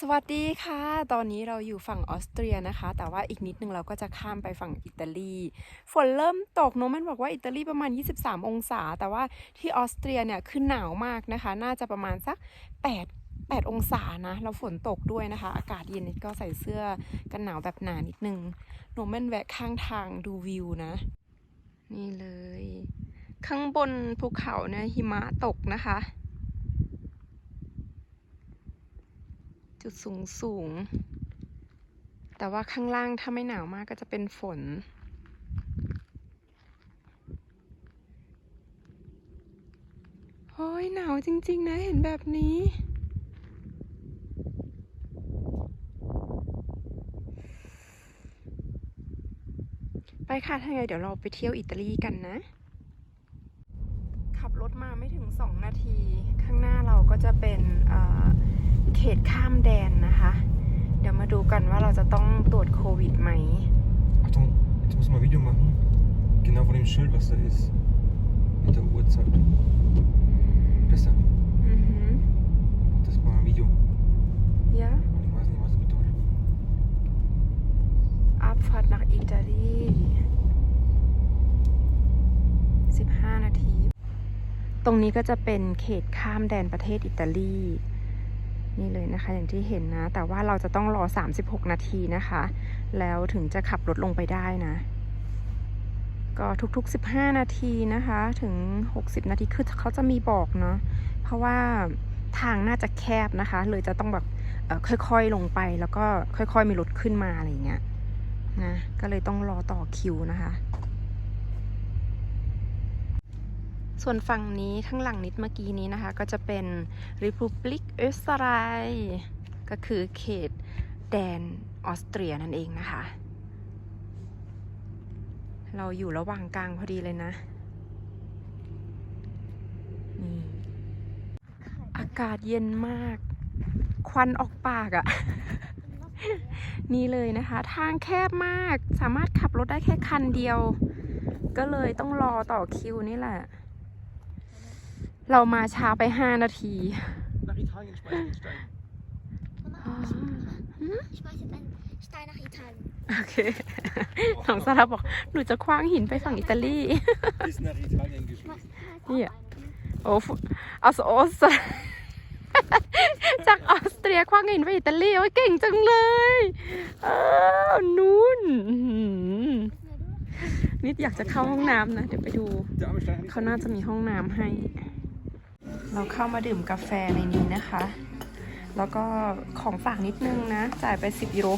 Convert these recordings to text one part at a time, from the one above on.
สวัสดีค่ะ ตอนนี้เราอยู่ฝั่งออสเตรียนะคะ แต่ว่าอีกนิดนึงเราก็จะข้ามไปฝั่งอิตาลี ฝนเริ่มตกโนมันบอกว่าอิตาลีประมาณ 23 องศา แต่ว่าที่ออสเตรียเนี่ยคือหนาวมากนะคะ น่าจะประมาณสัก 8 8 องศานะ แล้วฝนตกด้วยนะคะ อากาศเย็นนิดก็ใส่เสื้อกันหนาวแบบหนานิดนึงโนมันแวะข้างทางดูวิวนะ นี่เลย ข้างบนภูเขาเนี่ยหิมะตกนะคะ จุดสูงสูง แต่ว่าข้างล่างถ้าไม่หนาวมากก็จะเป็นฝน โอ้ยหนาวจริง ๆ นะเห็นแบบนี้ไปค่ะถ้าไงเดี๋ยวเราไปเที่ยวอิตาลีกันนะ ขับรถมาไม่ถึง 2 นาที ข้างหน้าเราก็จะเป็น เอ่อเขตข้ามแดนนะคะ เดี๋ยวมาดูกันว่าเราจะต้องตรวจโควิดไหม Attends, jetzt muss man ein Video machen. Genau vor dem Schild, was da ist. Mit der Uhrzeit. Besser. อือหือ Das war ein Video. เยอะ Ich weiß nicht, was es bedeutet. Abfahrt nach Italie 15 นาที ตรงนี้ก็จะเป็นเขตข้ามแดนประเทศอิตาลี นี่เลยนะคะอย่างที่เห็นนะ แต่ว่าเราจะต้องรอ 36 นาทีนะคะ แล้วถึงจะขับรถลงไปได้นะ ก็ทุกๆ 15 นาทีนะคะ ถึง 60 นาทีคือเขาจะมีบอกเนาะเพราะว่าทางน่าจะแคบนะคะ เลยจะต้องแบบค่อยๆลงไปแล้วก็ค่อยๆมีรถขึ้นมาอะไรอย่างเงี้ยนะก็เลยต้องรอต่อคิวนะคะ ส่วนฝั่งนี้ข้างหลังนิดเมื่อกี้นี้นะคะ ก็จะเป็น Republik Österreich ก็คือเขตแดนออสเตรียนั่นเองนะคะ เราอยู่ระหว่างกลางพอดีเลยนะนี่อากาศเย็นมาก ควันออกปากอะ่ะ นี่เลยนะคะ ทางแคบมากสามารถขับรถได้แค่คันเดียว ก็เลยต้องรอต่อคิวนี่แหละ เรามาช้าไปห้านาที Nach Italien schmeißen Stein. Ich schmeiß jetzt einen Stein nach Italien. โอเคน้องซาร่าบอก หนูจะคว้างหินไปฝั่งอิตาลี Bis nach Italien geschmissen. Hier. โอ้ฟเอาสโอสจากออสเตรียคว้างหินไปอิตาลีโอ้ยเก่งจังเลยอ้าวนู่นอื้อหือนิดอยากจะเข้าห้องน้ำนะ เดี๋ยวไปดู Der arme Stein. เขาน่าจะมีห้องน้ำให้ เราเข้ามาดื่มกาแฟในนี้นะคะ แล้วก็ของฝากนิดนึงนะ จ่ายไป 10ยูโร60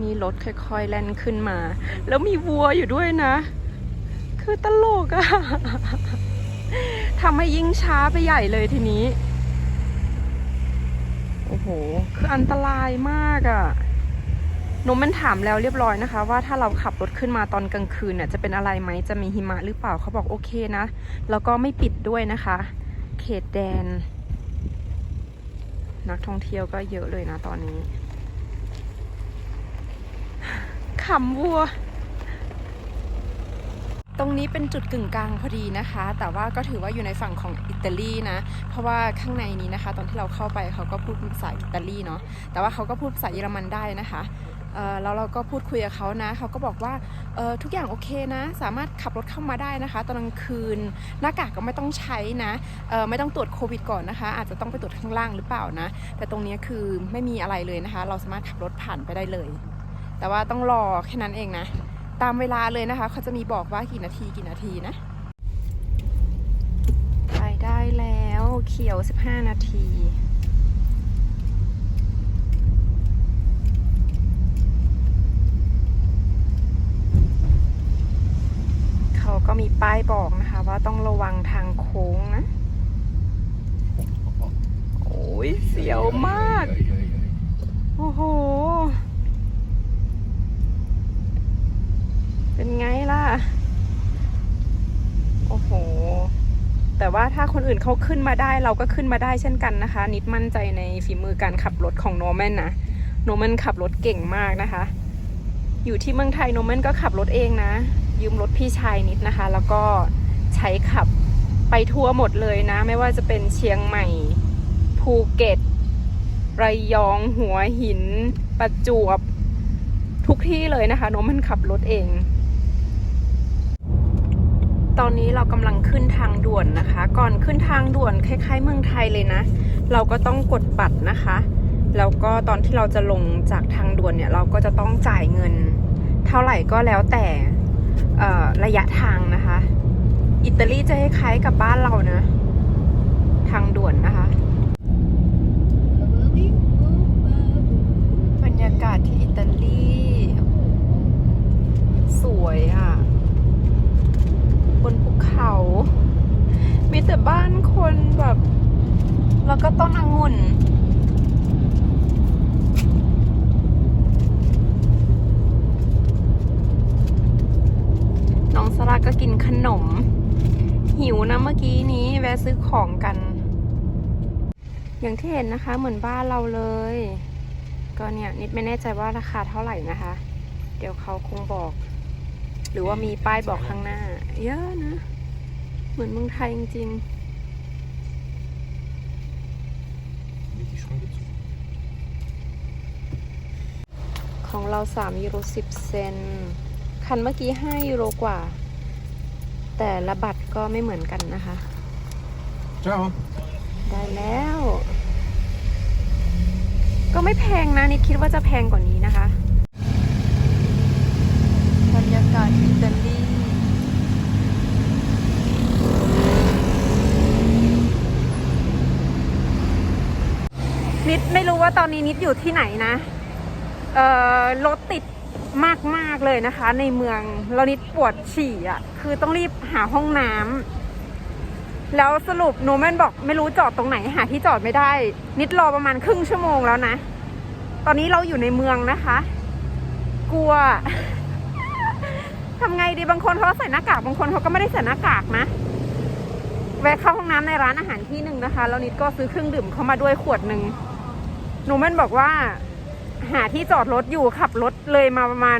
มีรถค่อยๆแล่นขึ้นมา แล้วมีวัวอยู่ด้วยนะ คือตลกอะทำให้ยิ่งช้าไปใหญ่เลยทีนี้ โอ้โห คืออันตรายมากอะ นมมันถามแล้วเรียบร้อยนะคะ ว่าถ้าเราขับรถขึ้นมาตอนกลางคืนเนี่ยจะเป็นอะไรไหมจะมีหิมะหรือเปล่าเขาบอกโอเคนะ แล้วก็ไม่ปิดด้วยนะคะ เขตแดน นักท่องเที่ยวก็เยอะเลยนะตอนนี้ขำวัว ตรงนี้เป็นจุดกึ่งกลางพอดีนะคะ แต่ว่าก็ถือว่าอยู่ในฝั่งของอิตาลีนะ เพราะว่าข้างในนี้นะคะ ตอนที่เราเข้าไปเขาก็พูดภาษาอิตาลีเนาะแต่ว่าเขาก็พูดภาษาเยอรมันได้นะคะ แล้วเราก็พูดคุยกับเขานะเขาก็บอกว่าทุกอย่างโอเคนะ สามารถขับรถเข้ามาได้นะคะ ตอนกลางคืนหน้ากากก็ไม่ต้องใช้นะไม่ต้องตรวจโควิดก่อนนะคะ อาจจะต้องไปตรวจข้างล่างหรือเปล่านะ แต่ตรงนี้คือไม่มีอะไรเลยนะคะ เราสามารถขับรถผ่านไปได้เลย แต่ว่าต้องรอแค่นั้นเองนะ ตามเวลาเลยนะคะเขาจะมีบอกว่ากี่นาทีกี่นาทีนะไปได้แล้วเขียว 15 นาที เขา ก็มีป้ายบอกนะคะ ว่าต้องระวังทางโค้งนะ โอ้ยเสียวมาก โอ้โห เป็นไงล่ะ โอ้โห แต่ว่าถ้าคนอื่นเขาขึ้นมาได้เราก็ขึ้นมาได้เช่นกันนะคะ นิดมั่นใจในฝีมือการขับรถของโนแมนนะ โนแมนขับรถเก่งมากนะคะ อยู่ที่เมืองไทยโนแมนก็ขับรถเองนะ ยืมรถพี่ชายนิดนะคะ แล้วก็ใช้ขับไปทั่วหมดเลยนะ ไม่ว่าจะเป็นเชียงใหม่ ภูเก็ต ระยอง หัวหิน ประจวบ ทุกที่เลยนะคะโนมันขับรถเอง ตอนนี้เรากำลังขึ้นทางด่วนนะคะ ก่อนขึ้นทางด่วนคล้ายๆ เมืองไทยเลยนะ เราก็ต้องกดบัตรนะคะ แล้วก็ตอนที่เราจะลงจากทางด่วนเนี่ยเราก็จะต้องจ่ายเงิน เท่าไหร่ก็แล้วแต่ระยะทางนะคะ อิตาลีจะคล้ายกับบ้านเรานะ ทางด่วนนะคะ บรรยากาศที่อิตาลีโอ้โหสวยอะ บนภูเขา มีแต่บ้านคนแบบ แล้วก็ต้นองุ่น น้องสลาก็กินขนม หิวนะเมื่อกี้นี้แวะซื้อของกัน อย่าง ที่เห็นนะคะ เหมือนบ้านเราเลย ก็เนี่ยนิดไม่แน่ใจว่าราคาเท่าไหร่นะคะ เดี๋ยวเขาคงบอก หรือว่ามีป้ายบอกข้างหน้า เยอะนะ เหมือนเมืองไทยจริง Mit die Schranke zu. ๆของเรา3ยูโร10เซน คันเมื่อกี้5ยูโรกว่า แต่ละบัตรก็ไม่เหมือนกันนะคะ Ciao. ได้แล้ว ก็ไม่แพงนะนิดคิดว่าจะแพงกว่านี้นะคะบรรยากาศอิตาลีนิดไม่รู้ว่าตอนนี้นิดอยู่ที่ไหนนะ เอ่อรถติดมากๆเลยนะคะ ในเมืองแล้วนิดปวดฉี่อะ คือต้องรีบหาห้องน้ำ แล้วสรุปโนแมนบอกไม่รู้จอดตรงไหนหาที่จอดไม่ได้ นิดรอประมาณครึ่งชั่วโมงแล้วนะ ตอนนี้เราอยู่ในเมืองนะคะ กลัว ทำไงดีบางคนเขาใส่หน้ากากบางคนเขาก็ไม่ได้ใส่หน้ากากนะ แวะเข้าห้องน้ำในร้านอาหารที่หนึ่งนะคะ แล้วนิดก็ซื้อเครื่องดื่มเข้ามาด้วยขวดหนึ่งโนแมนบอกว่า หาที่จอดรถอยู่ขับรถเลยมาประมาณ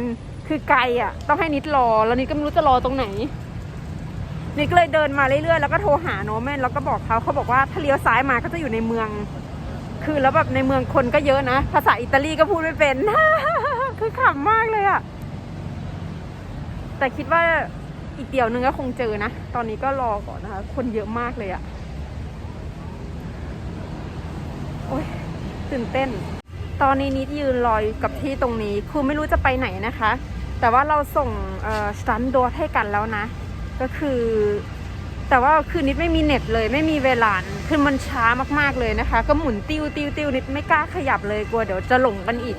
คือไกลอะ ต้องให้นิดรอ แล้วนิดก็ไม่รู้จะรอตรงไหน นี่ก็เลยเดินมาเรื่อยๆแล้วก็โทรหาโนแมนแล้วก็บอกเขาเขาบอกว่าถ้าเลี้ยวซ้ายมาก็จะอยู่ในเมือง คือแล้วแบบในเมืองคนก็เยอะนะ ภาษาอิตาลีก็พูดไม่เป็น คือขำมากเลยอะแต่คิดว่าอีกเดียวนึงก็คงเจอนะ ตอนนี้ก็รอก่อนนะคะ คนเยอะมากเลยอะโอ้ยตื่นเต้น ตอนนี้นิดยืนรอยกับที่ตรงนี้ คือไม่รู้จะไปไหนนะคะ แต่ว่าเราส่งสตันโดให้กันแล้วนะ ก็คือ แต่ว่าคือนิดไม่มีเน็ตเลยไม่มีเวลาคือมันช้ามากๆเลยนะคะ ก็หมุนติ้วติ้วติ้วนิดไม่กล้าขยับเลยกลัวเดี๋ยวจะหลงกันอีก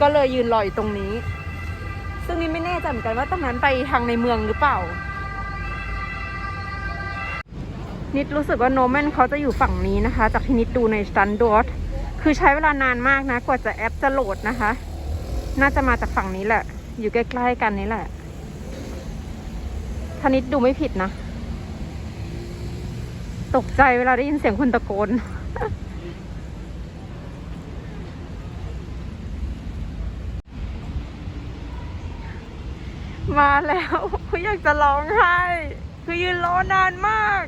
ก็เลยยืนรออยู่ตรงนี้ ซึ่งนิดไม่แน่ใจเหมือนกันว่าตรงนั้นไปทางในเมืองหรือเปล่า นิดรู้สึกว่าโนแมนเขาจะอยู่ฝั่งนี้นะคะ จากที่นิดดูในสตันดอทคือใช้เวลานานมากนะ กว่าจะแอปจะโหลดนะคะ น่าจะมาจากฝั่งนี้แหละ อยู่ใกล้ๆกันนี่แหละ นิดดูไม่ผิดนะ ตกใจเวลาได้ยินเสียงคนตะโกน มาแล้วอยากจะร้องไห้ คือยืนรอนานมาก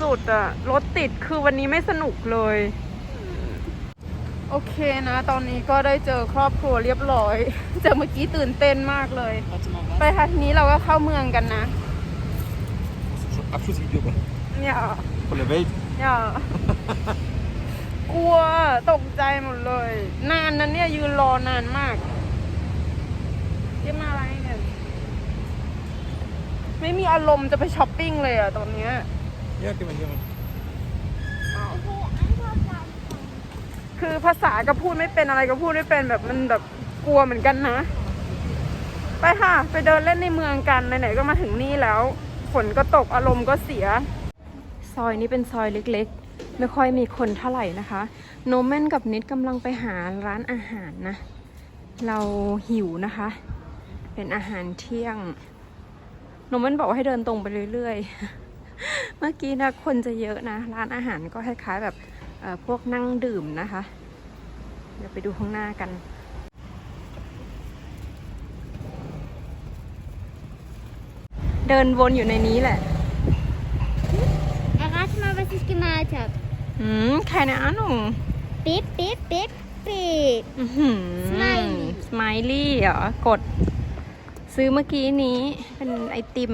สุดๆอะรถติดคือวันนี้ไม่สนุกเลย โอเคนะ ตอนนี้ก็ได้เจอครอบครัวเรียบร้อยเจอเมื่อกี้ตื่นเต้นมากเลย ไปค่ะทีนี้เราก็เข้าเมืองกันนะ Abschlussvideo เนี่ย von der Welt. เนี่ยกลัวตกใจหมดเลย นานนะเนี่ยยืนรอนานมากเรียกมาอะไรกันไม่มีอารมณ์จะไปช้อปปิ้งเลยอะตอนเนี้ย Ja, geh mal hier mal. คือภาษาก็พูดไม่เป็นอะไรก็พูดไม่เป็นแบบมันแบบกลัวเหมือนกันนะ ไปค่ะ ไปเดินเล่นในเมืองกันไหนๆก็มาถึงนี่แล้ว ฝนก็ตกอารมณ์ก็เสีย ซอยนี้เป็นซอยเล็กๆ ไม่ค่อยมีคนเท่าไหร่นะคะ โนแมนกับนิดกำลังไปหาร้านอาหารนะ เราหิวนะคะ เป็นอาหารเที่ยง โนแมนบอกว่าให้เดินตรงไปเรื่อยๆ เมื่อกี้นะคนจะเยอะนะ ร้านอาหารก็คล้ายๆแบบ พวกนั่งดื่มนะคะ เดี๋ยวไปดูข้างหน้ากันเดินวนอยู่ในนี้แหละ Errate mal, was ich gemalt habe. อืมใครนะอาหนุ่ง Bip, bip, bip, bip. อื้อหือ Smiley สไมลี่เหรอ กด ซื้อเมื่อกี้นี้เป็นไอติม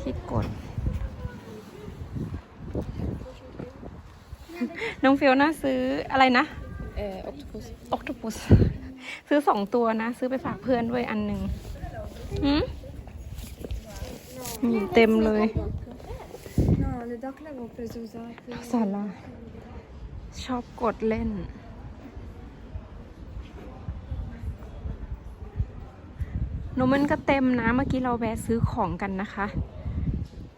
ที่กด น้องเฟียวน่าซื้ออะไรนะ เอ่อออคโตปัสออกตปุส ซื้อสองตัวนะ ซื้อไปฝากเพื่อนด้วยอันหนึ่งหืมมีเต็มเลย No, le dakle go prezuzati. สาระชอบกดเล่นโนมันก็เต็มนะ เมื่อกี้เราแวะซื้อของกันนะคะ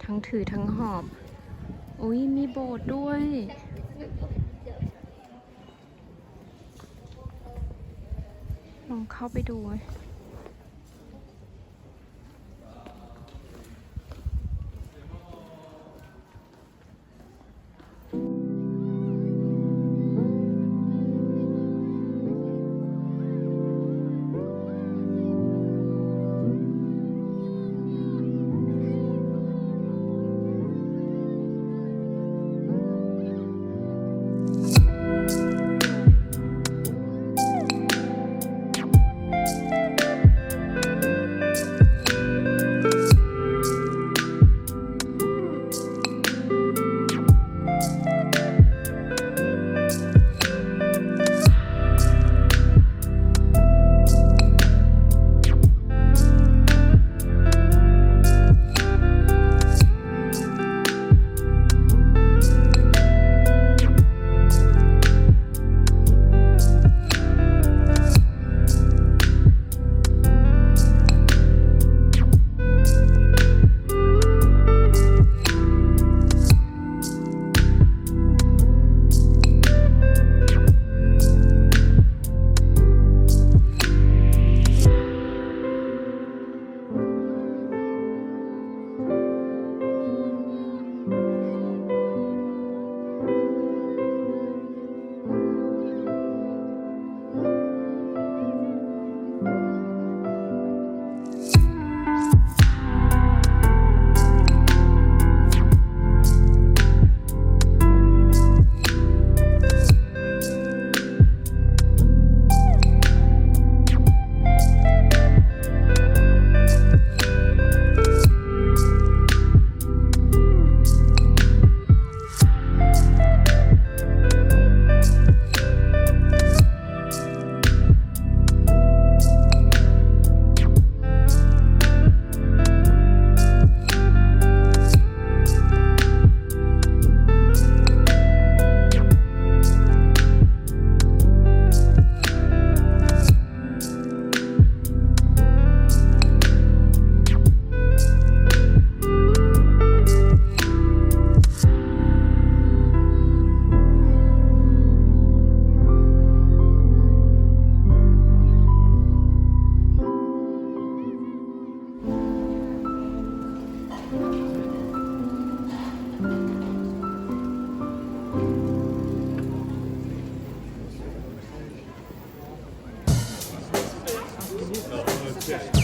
ทั้งถือทั้งหอบ อุ้ยมีโบสถ์ด้วย ลองเข้าไปดู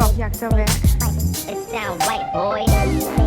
บอกอยากจะแวะ It sound white boy.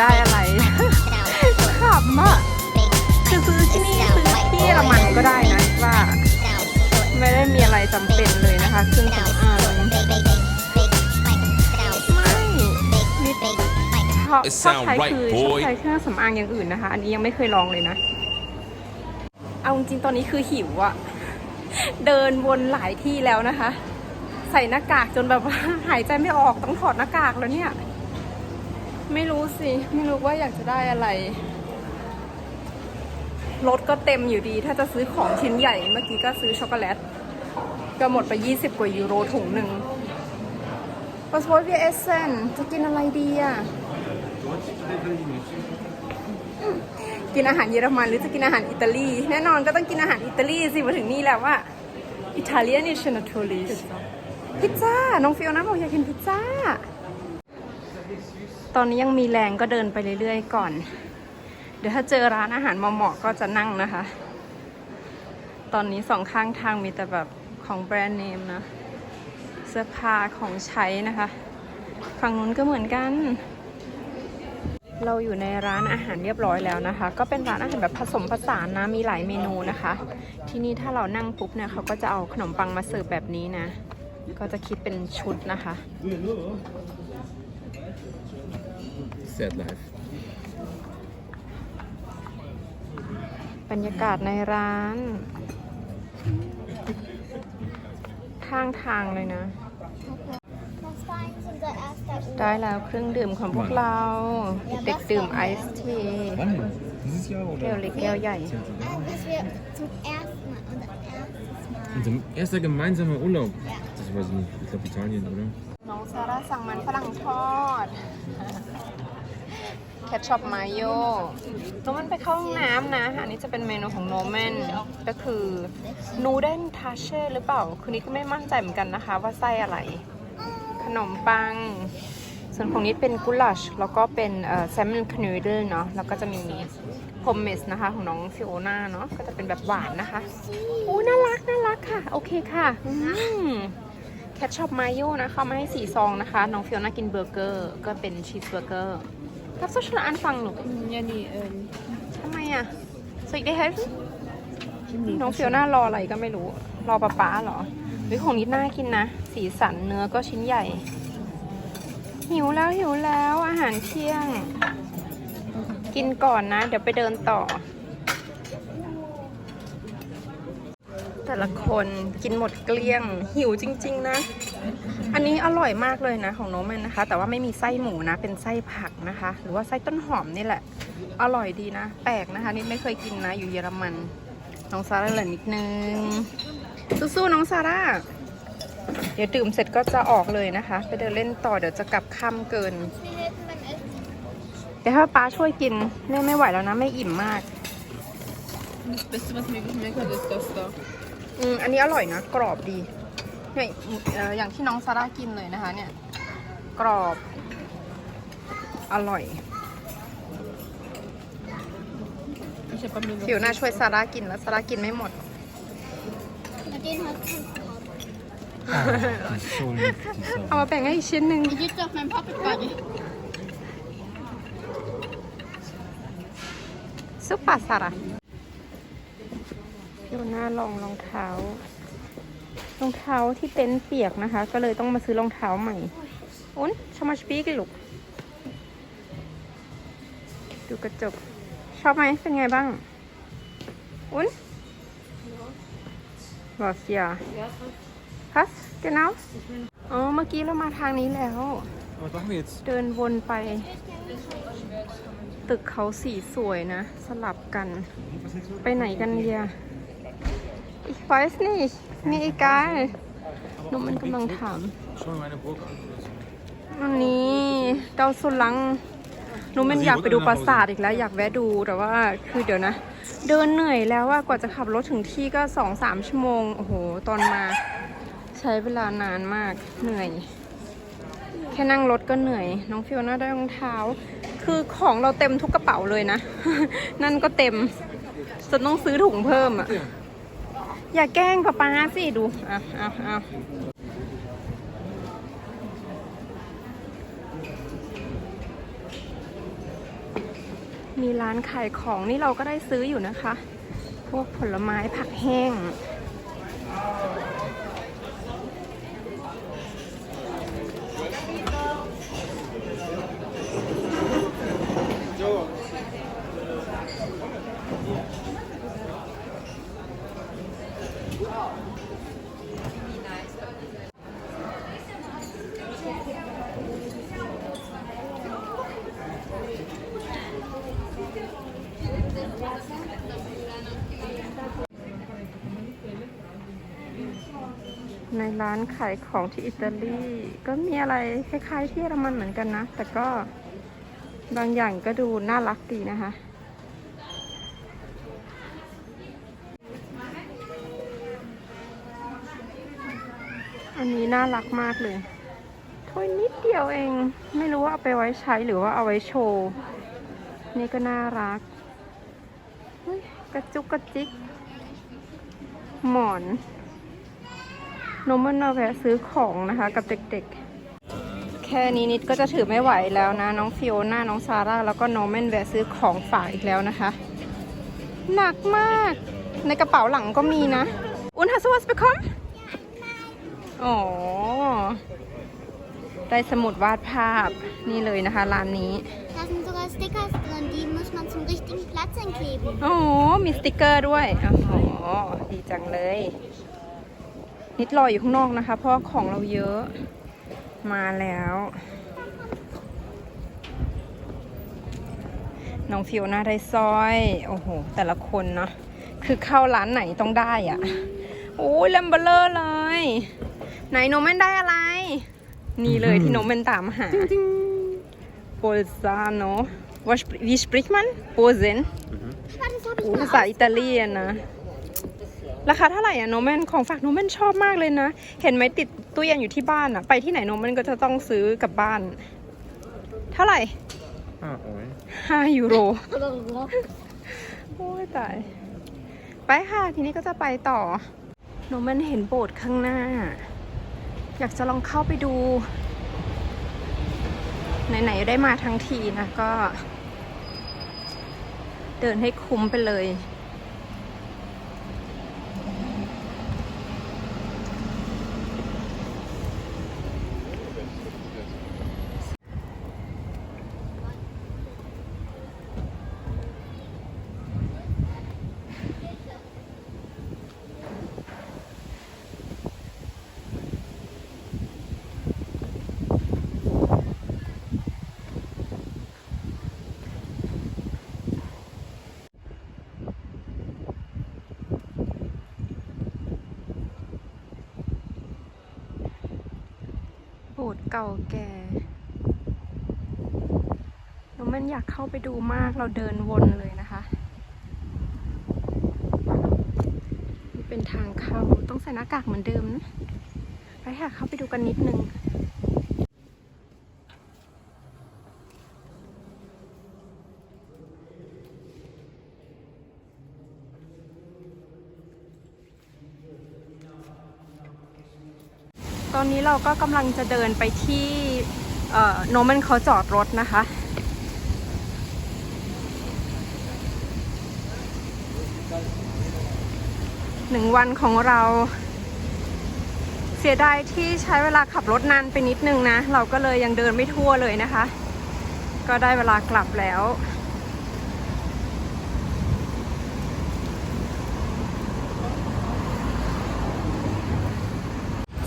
ได้อะไร sound short. ขำอะ Big, คือซื้อที่นี่ซื้อที่เยอรมันก็ได้นะว่า sound short. ไม่ได้มีอะไรจำเป็นเลยนะคะเครื่องสำอาง Big, big, big, big, big, sound ไม่ big, นิด big, big. ชอบ It ชอบ sound ใช้ right, คือชอบ boy ใช้เครื่องสำอางอย่างอื่นนะคะ อันนี้ยังไม่เคยลองเลยนะ เอาจริงๆตอนนี้คือหิวอะเดินวนหลายที่แล้วนะคะ ใส่หน้ากากจนแบบว่าหายใจไม่ออกต้องถอดหน้ากากแล้วเนี่ย ไม่รู้สิ ไม่รู้ว่าอยากจะได้อะไร รถก็เต็มอยู่ดี ถ้าจะซื้อของชิ้นใหญ่ เมื่อกี้ก็ซื้อช็อกโกแลต ก็หมดไป 20 กว่ายูโรถุงหนึ่ง Was wollen wir essen จะกินอะไรดีอะ กินอาหารเยอรมันหรือจะกินอาหารอิตาลี แน่นอนก็ต้องกินอาหารอิตาลีสิมาถึงนี่แล้วว่าอิตาเลียนิชนาทูลิสพิซซ่า น้องฟิโอนะบอกอยากกินพิซซ่า ตอนนี้ยังมีแรงก็เดินไปเรื่อยๆก่อน เดี๋ยวถ้าเจอร้านอาหารเหมาะๆก็จะนั่งนะคะ ตอนนี้สองข้างทางมีแต่แบบของแบรนด์เนมนะ เสื้อผ้าของใช้นะคะ ฝั่งนู้นก็เหมือนกัน เราอยู่ในร้านอาหารเรียบร้อยแล้วนะคะ ก็เป็นร้านอาหารแบบผสมผสานนะ มีหลายเมนูนะคะ ที่นี่ถ้าเรานั่งปุ๊บเนี่ยเขาก็จะเอาขนมปังมาเสิร์ฟแบบนี้นะ ก็จะคิดเป็นชุดนะคะ Sad life. บรรยากาศในร้าน ข้างทางเลยนะ That's fine, since I asked that ได้แล้วเครื่องดื่มของพวกเรา เด็กดื่มไอซ์ที Wann? Dieses Jahr แก้ว oder? เล็กแก้วใหญ่ Ah, bis wir zum ersten Mal, unser erstes Mal. Unser erster gemeinsamer Urlaub. Das weiß ich nicht. Ich glaube Italien, oder? น้องซาร่าสั่งมันฝรั่งทอด แคชช็อปมาโยโนมันไปเข้าห้องน้ำนะ อันนี้จะเป็นเมนูของโนแมนก็คือนูเดนทาเช่หรือเปล่า คือนี้ก็ไม่มั่นใจเหมือนกันนะคะ ว่าไส้อะไร ขนมปัง ส่วนของนี้เป็นกุลาชแล้วก็เป็นแซมมอนคนูเดิลเนาะ แล้วก็จะมีพมเมสนะคะ ของน้องฟิโอน่าเนาะ ก็จะเป็นแบบหวานนะคะโอ้น่ารัก น่ารักค่ะ โอเคค่ะ อืมแคชช็อปมาโยนะเขามาให้สี่ซองนะคะ น้องฟิโอน่ากินเบอร์เกอร์ ก็เป็นชีสเบอร์เกอร์ ครับโซชลอันฟังหนู Ja, nee, ähm, ทำไมอะสอีกได้เฮฟน้องฟิโอน่ารออะไรก็ไม่รู้ รอป๊าป๊าเหรอวิของนิดน่ากินนะ สีสันเนื้อก็ชิ้นใหญ่ หิวแล้วหิวแล้วอาหารเที่ยง กินก่อนนะ เดี๋ยวไปเดินต่อ แต่ละคนกินหมดเกลี้ยง หิวจริง ๆ นะ อันนี้อร่อยมากเลยนะของโนแมนนะคะ แต่ว่าไม่มีไส้หมูนะ เป็นไส้ผักนะคะ หรือว่าไส้ต้นหอมนี่แหละ อร่อยดีนะ แปลกนะคะนี่ไม่เคยกินนะ อยู่เยอรมัน น้องซาร่าเหลือนิดนึง สู้ๆน้องซาร่า เดี๋ยวดื่มเสร็จก็จะออกเลยนะคะ ไปเดินเล่นต่อเดี๋ยวจะกลับค่ำเกิน Wir helfen beim Essen. เดี๋ยวถ้าป้าช่วยกินแม่ไม่ไหวแล้วนะ ไม่อิ่มมาก das Beste, was mir geschmeckt hat, ist das da. อืมอันนี้อร่อยนะ กรอบดี เนี่ยเอ่ออย่างที่น้องซาร่ากินเลยนะคะ เนี่ย กรอบ อร่อย Ich habe mir ผิวหน้าช่วยซาร่ากินแล้วซาร่ากินไม่หมด Und den hast du bekommen. Die ist so lieb, die Sau. เอามาแบ่งให้อีกชิ้นหนึ่ง Die gibt's auf meinem Pocket Buddy. ซุปปาซาร่าดูหน้าลองรองเท้า รองเท้าที่เต็นท์เปียกนะคะ ก็เลยต้องมาซื้อรองเท้าใหม่อุ้นชมาสปีกลูกดูกระจก ชอบไหมเป็นไงบ้าง อุ้นบอสยาพัสเกนเอาอ๋อเมื่อกี้เรามาทางนี้แล้ว Was machen wir jetzt? เดินวนไป ตึกเขาสีสวยนะ สลับกัน ไปไหนกันเดีย Ich weiß nicht mir egal นมมันกำลังถามอันนี้เกาสุลังหนูมันอยากไปดูปราสาทอีกแล้วอยากแวะดูแต่ว่าคือเดี๋ยวนะ เดินเหนื่อยแล้วว่ากว่าจะขับรถถึงที่ก็สองสามชั่วโมง โอ้โห ตอนมา ใช้เวลานานมากเหนื่อย แค่นั่งรถก็เหนื่อย น้องฟิวน่าได้รองเท้า คือของเราเต็มทุกกระเป๋าเลยนะ นั่นก็เต็มจนต้องซื้อถุงเพิ่มอะ อย่าแกล้งป้าป้าสิดูอะอะอะมีร้านขายของนี่เราก็ได้ซื้ออยู่นะคะ พวกผลไม้ผักแห้ง ในร้านขายของที่อิตาลี ก็มีอะไรคล้ายๆที่เยอรมันเหมือนกันนะ แต่ก็บางอย่างก็ดูน่ารักดีนะคะ อันนี้น่ารักมากเลยถ้วยนิดเดียวเอง ไม่รู้ว่าเอาไปไว้ใช้หรือว่าเอาไว้โชว์ นี่ก็น่ารักกระจุกกระจิกหมอน นมมันมาแวะซื้อของนะคะ กับเด็กๆ แค่นี้นิดก็จะถือไม่ไหวแล้วนะ น้องฟิโอน่าน้องซาร่าแล้วก็น้องแม่นแวะซื้อของฝากอีกแล้วนะคะ หนักมาก ในกระเป๋าหลังก็มีนะอุนฮัสวัสเปคอมอ๋อได้สมุดวาดภาพนี่เลยนะคะร้านนี้ Da sind sogar Stickers drin, die muss man zum richtigen Platz einkleben. โอ้โหมีสติกเกอร์ด้วย โอ้โห ดีจังเลย นิดรออยู่ข้างนอกนะคะ เพราะว่าของเราเยอะมาแล้ว น้องฟิวน่าได้สร้อย โอ้โห แต่ละคนเนาะคือเข้าร้านไหนต้องได้อะ่ะโอ้ยเลมเบลเลอร์เลย ไหนโนเมนได้อะไร นี่เลยที่โนเมนตามหาโปซาโน wie spricht man? Posen Das habe ภาษาอิตาลีอะนะ ราคาเท่าไหร่อะโนแมนของฝากโนแมนชอบมากเลยนะ เห็นไหมติดตู้เย็นอยู่ที่บ้านอะไปที่ไหนโนแมนก็จะต้องซื้อกลับบ้าน เท่าไหร่ Ah, oj. ห้ายูโร โอ้ยตาย ไปค่ะทีนี้ก็จะไปต่อโนแมนเห็นโบสถ์ข้างหน้า อยากจะลองเข้าไปดู ไหนๆได้มาทั้งทีนะก็ เดินให้คุ้มไปเลย ก่าแก่หนูมันอยากเข้าไปดูมากเราเดินวนเลยนะคะนี่เป็นทางเข้าต้องใส่หน้ากากเหมือนเดิมนะไปค่ะเข้าไปดูกันนิดนึง ต อนนี้เราก็กำลังจะเดินไปที่โนมันเขาจอดรถนะคะ หนึ่งวันของเราเสียดายที่ใช้เวลาขับรถนานไปนิดนึงนะ เราก็เลยยังเดินไม่ทั่วเลยนะคะ ก็ได้เวลากลับแล้ว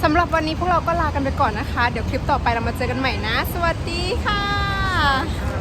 สำหรับวันนี้พวกเราก็ลากันไปก่อนนะคะ เดี๋ยวคลิปต่อไปเรามาเจอกันใหม่นะ สวัสดีค่ะ